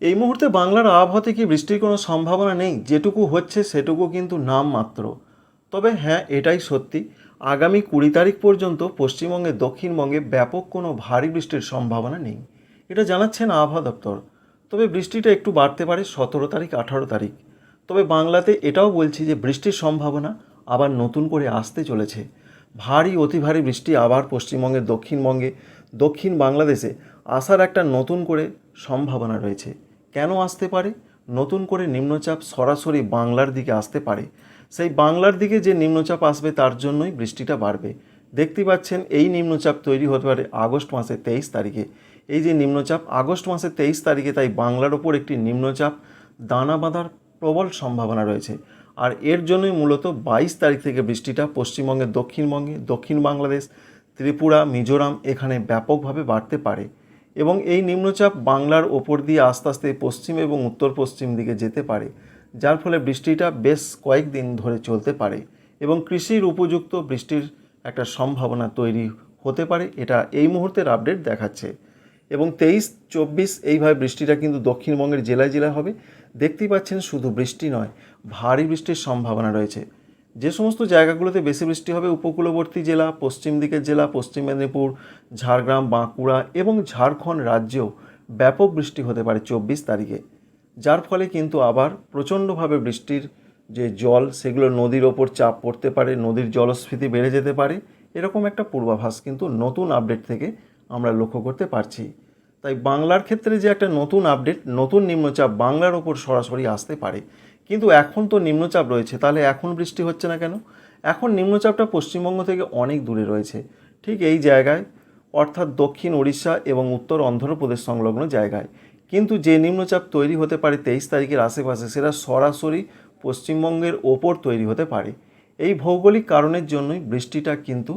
এই মুহূর্তে বাংলার আবহাওয়াতে কি বৃষ্টির কোনো সম্ভাবনা নেই? যেটুকু হচ্ছে সেটুকু কিন্তু নাম মাত্র। তবে হ্যাঁ এটাই সত্যি। আগামী কুড়ি তারিখ পর্যন্ত পশ্চিমবঙ্গে, দক্ষিণবঙ্গে ব্যাপক কোনো ভারী বৃষ্টির সম্ভাবনা নেই। এটা জানাচ্ছেন আবহাওয়া দপ্তর। তবে বৃষ্টিটা একটু বাড়তে পারে সতেরো তারিখ, আঠারো তারিখ। তবে বাংলাতে এটাও বলছি যে বৃষ্টির সম্ভাবনা আবার নতুন করে আসতে চলেছে। ভারী, অতি ভারী বৃষ্টি আবার পশ্চিমবঙ্গে, দক্ষিণবঙ্গে, দক্ষিণ বাংলাদেশে আসার একটা নতুন করে সম্ভাবনা রয়েছে। কেন আসতে পারে? নতুন করে নিম্নচাপ সরাসরি বাংলার দিকে আসতে পারে। সেই বাংলার দিকে যে নিম্নচাপ আসবে তার জন্যই বৃষ্টিটা বাড়বে। দেখতে পাচ্ছেন, এই নিম্নচাপ তৈরি হতে পারে আগস্ট মাসের তেইশ তারিখে। এই যে নিম্নচাপ, আগস্ট মাসের তেইশ তারিখে তাই বাংলার ওপর একটি নিম্নচাপ দানা বাঁধার প্রবল সম্ভাবনা রয়েছে। আর এর জন্যই মূলত বাইশ তারিখ থেকে বৃষ্টিটা পশ্চিমবঙ্গের দক্ষিণবঙ্গে, দক্ষিণ বাংলাদেশ, ত্রিপুরা, মিজোরাম এখানে ব্যাপকভাবে বাড়তে পারে। এবং এই নিম্নচাপ বাংলার ওপর দিয়ে আস্তে আস্তে পশ্চিম এবং উত্তর পশ্চিম দিকে যেতে পারে, যার ফলে বৃষ্টিটা বেশ কয়েকদিন ধরে চলতে পারে এবং কৃষির উপযুক্ত বৃষ্টির একটা সম্ভাবনা তৈরি হতে পারে, এটা এই মুহূর্তের আপডেট দেখাচ্ছে। এবং তেইশ চব্বিশ এইভাবে বৃষ্টিটা কিন্তু দক্ষিণবঙ্গের জেলায় জেলায় হবে। দেখতেই পাচ্ছেন শুধু বৃষ্টি নয়, ভারী বৃষ্টির সম্ভাবনা রয়েছে। যে সমস্ত জায়গাগুলোতে বেশি বৃষ্টি হবে, উপকূলবর্তী জেলা, পশ্চিম দিকের জেলা, পশ্চিম মেদিনীপুর, ঝাড়গ্রাম, বাঁকুড়া এবং ঝাড়খণ্ড রাজ্যেও ব্যাপক বৃষ্টি হতে পারে চব্বিশ তারিখে। যার ফলে কিন্তু আবার প্রচণ্ডভাবে বৃষ্টির যে জল, সেগুলো নদীর ওপর চাপ পড়তে পারে, নদীর জলস্ফীতি বেড়ে যেতে পারে, এরকম একটা পূর্বাভাস কিন্তু নতুন আপডেট থেকে আমরা লক্ষ্য করতে পারছি। তাই বাংলার ক্ষেত্রে যে একটা নতুন আপডেট, নতুন নিম্নচাপ বাংলার ওপর সরাসরি আসতে পারে কিন্তু এখন তো নিম্নচাপ রয়েছে, তাহলে এখন বৃষ্টি হচ্ছে না কেন? এখন নিম্নচাপটা পশ্চিমবঙ্গ থেকে অনেক দূরে রয়েছে। ঠিক এই জায়গায়, অর্থাৎ দক্ষিণ উড়িষ্যা এবং উত্তর অন্ধ্রপ্রদেশ সংলগ্ন জায়গায়। কিন্তু যে নিম্নচাপ তৈরি হতে পারে তেইশ তারিখের আশেপাশে, সেটা সরাসরি পশ্চিমবঙ্গের ওপর তৈরি হতে পারে। এই ভৌগোলিক কারণের জন্যই বৃষ্টিটা কিন্তু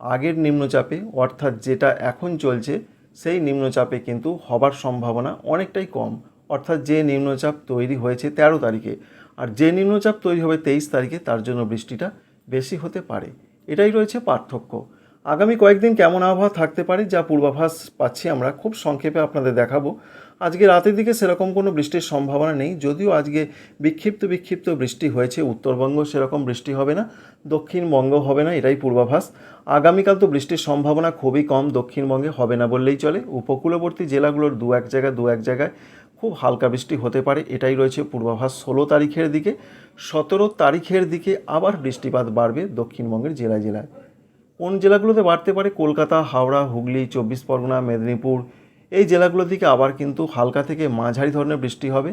আগের নিম্নচাপে, অর্থাৎ যেটা এখন চলছে, সেই নিম্নচাপে কিন্তু হবার সম্ভাবনা অনেকটাই কম। অর্থাৎ যে নিম্নচাপ তৈরি হয়েছে তেরো তারিখে, আর যে নিম্নচাপ তৈরি হবে তেইশ তারিখে, তার জন্য বৃষ্টিটা বেশি হতে পারে। এটাই রয়েছে পার্থক্য। আগামী কয়েকদিন কেমন আবহাওয়া থাকতে পারে, যা পূর্বাভাস পাচ্ছি আমরা খুব সংক্ষেপে আপনাদের দেখাবো। আজকে রাতের দিকে সেরকম কোনো বৃষ্টির সম্ভাবনা নেই, যদিও আজকে বিক্ষিপ্ত বিক্ষিপ্ত বৃষ্টি হয়েছে। উত্তরবঙ্গ সেরকম বৃষ্টি হবে না, দক্ষিণবঙ্গ হবে না, এটাই পূর্বাভাস। আগামীকাল তো বৃষ্টির সম্ভাবনা খুবই কম, দক্ষিণবঙ্গে হবে না বললেই চলে। উপকূলবর্তী জেলাগুলোর দু এক জায়গায় দু এক জায়গায় খুব হালকা বৃষ্টি হতে পারে, এটাই রয়েছে পূর্বাভাস। ষোলো তারিখের দিকে, সতেরো তারিখের দিকে আবার বৃষ্টিপাত বাড়বে দক্ষিণবঙ্গের জেলায় জেলায়। কোন জেলাগুলোতে বাড়তে পারে? কলকাতা, হাওড়া, হুগলি, চব্বিশ পরগনা, মেদিনীপুর। এই জেলাগুলোর দিকে আবার কিন্তু হালকা থেকে মাঝারি ধরনের বৃষ্টি হবে।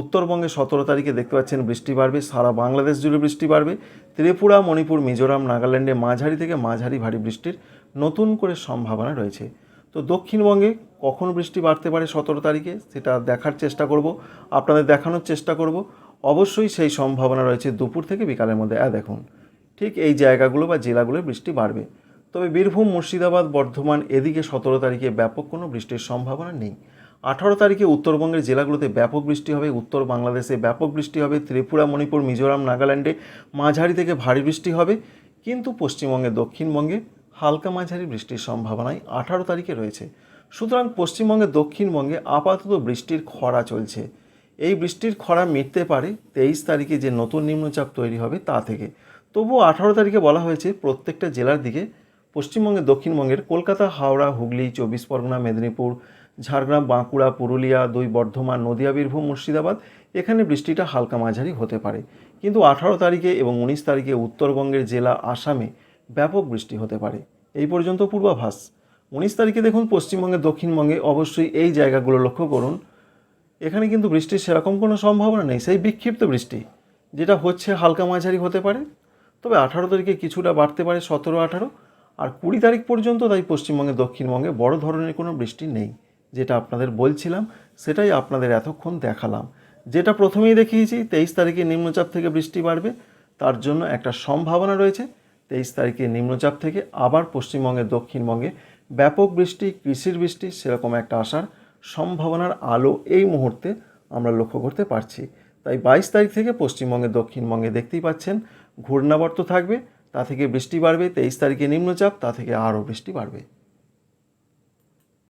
উত্তরবঙ্গে সতেরো তারিখে দেখতে পাচ্ছেন বৃষ্টি বাড়বে, সারা বাংলাদেশ জুড়ে বৃষ্টি বাড়বে। ত্রিপুরা, মণিপুর, মিজোরাম, নাগাল্যান্ডে মাঝারি থেকে মাঝারি ভারী বৃষ্টির নতুন করে সম্ভাবনা রয়েছে। তো দক্ষিণবঙ্গে কখন বৃষ্টি বাড়তে পারে সতেরো তারিখে সেটা দেখার চেষ্টা করব, আপনাদের দেখানোর চেষ্টা করব। অবশ্যই সেই সম্ভাবনা রয়েছে দুপুর থেকে বিকালের মধ্যে। হ্যাঁ দেখুন, ঠিক এই জায়গাগুলো বা জেলাগুলোয় বৃষ্টি বাড়বে। তবে বীরভূম, মুর্শিদাবাদ, বর্ধমান এদিকে সতেরো তারিখে ব্যাপক কোনো বৃষ্টির সম্ভাবনা নেই। আঠারো তারিখে উত্তরবঙ্গের জেলাগুলোতে ব্যাপক বৃষ্টি হবে। উত্তর বাংলাদেশে ব্যাপক বৃষ্টি হবে। ত্রিপুরা, মণিপুর, মিজোরাম, নাগাল্যান্ডে মাঝারি থেকে ভারী বৃষ্টি হবে। কিন্তু পশ্চিমবঙ্গে, দক্ষিণবঙ্গে হালকা মাঝারি বৃষ্টির সম্ভাবনাই আঠারো তারিখে রয়েছে। সুতরাং পশ্চিমবঙ্গে দক্ষিণবঙ্গে আপাতত বৃষ্টির খরা চলছে। এই বৃষ্টির খরা মিটতে পারে তেইশ তারিখে যে নতুন নিম্নচাপ তৈরি হবে তা থেকে। তবুও আঠারো তারিখে বলা হয়েছে, প্রত্যেকটা জেলার দিকে পশ্চিমবঙ্গে, দক্ষিণবঙ্গের কলকাতা, হাওড়া, হুগলি, চব্বিশ পরগনা, মেদিনীপুর, ঝাড়গ্রাম, বাঁকুড়া, পুরুলিয়া, দুই বর্ধমান, নদিয়া, বীরভূম, মুর্শিদাবাদ, এখানে বৃষ্টিটা হালকা মাঝারি হতে পারে। কিন্তু আঠারো তারিখে এবং উনিশ তারিখে উত্তরবঙ্গের জেলা আসামে ব্যাপক বৃষ্টি হতে পারে। এই পর্যন্ত পূর্বাভাস। উনিশ তারিখে দেখুন পশ্চিমবঙ্গে দক্ষিণবঙ্গে অবশ্যই এই জায়গাগুলো লক্ষ্য করুন। এখানে কিন্তু বৃষ্টির সেরকম কোনো সম্ভাবনা নেই, সেই বিক্ষিপ্ত বৃষ্টি, যেটা হচ্ছে হালকা মাঝারি হতে পারে। তবে আঠারো তারিখে কিছুটা বাড়তে পারে, সতেরো, আঠারো। আর কুড়ি তারিখ পর্যন্ত তাই পশ্চিমবঙ্গে, দক্ষিণবঙ্গে বড় ধরনের কোনো বৃষ্টি নেই, যেটা আপনাদের বলছিলাম, সেটাই আপনাদের এতক্ষণ দেখালাম। যেটা প্রথমেই দেখিয়েছি, তেইশ তারিখে নিম্নচাপ থেকে বৃষ্টি বাড়বে, তার জন্য একটা সম্ভাবনা রয়েছে। তেইশ তারিখে নিম্নচাপ থেকে আবার পশ্চিমবঙ্গে, দক্ষিণবঙ্গে ব্যাপক বৃষ্টি, কৃষির বৃষ্টি, সেরকম একটা আসার সম্ভাবনার আলো এই মুহূর্তে আমরা লক্ষ্য করতে পারছি। তাই বাইশ তারিখ থেকে পশ্চিমবঙ্গে, দক্ষিণবঙ্গে দেখতেই পাচ্ছেন, ঘূর্ণাবর্ত থাকবে, তা থেকে বৃষ্টি বাড়বে, তেইশ তারিখে নিম্নচাপ, তা থেকে আরও বৃষ্টি বাড়বে।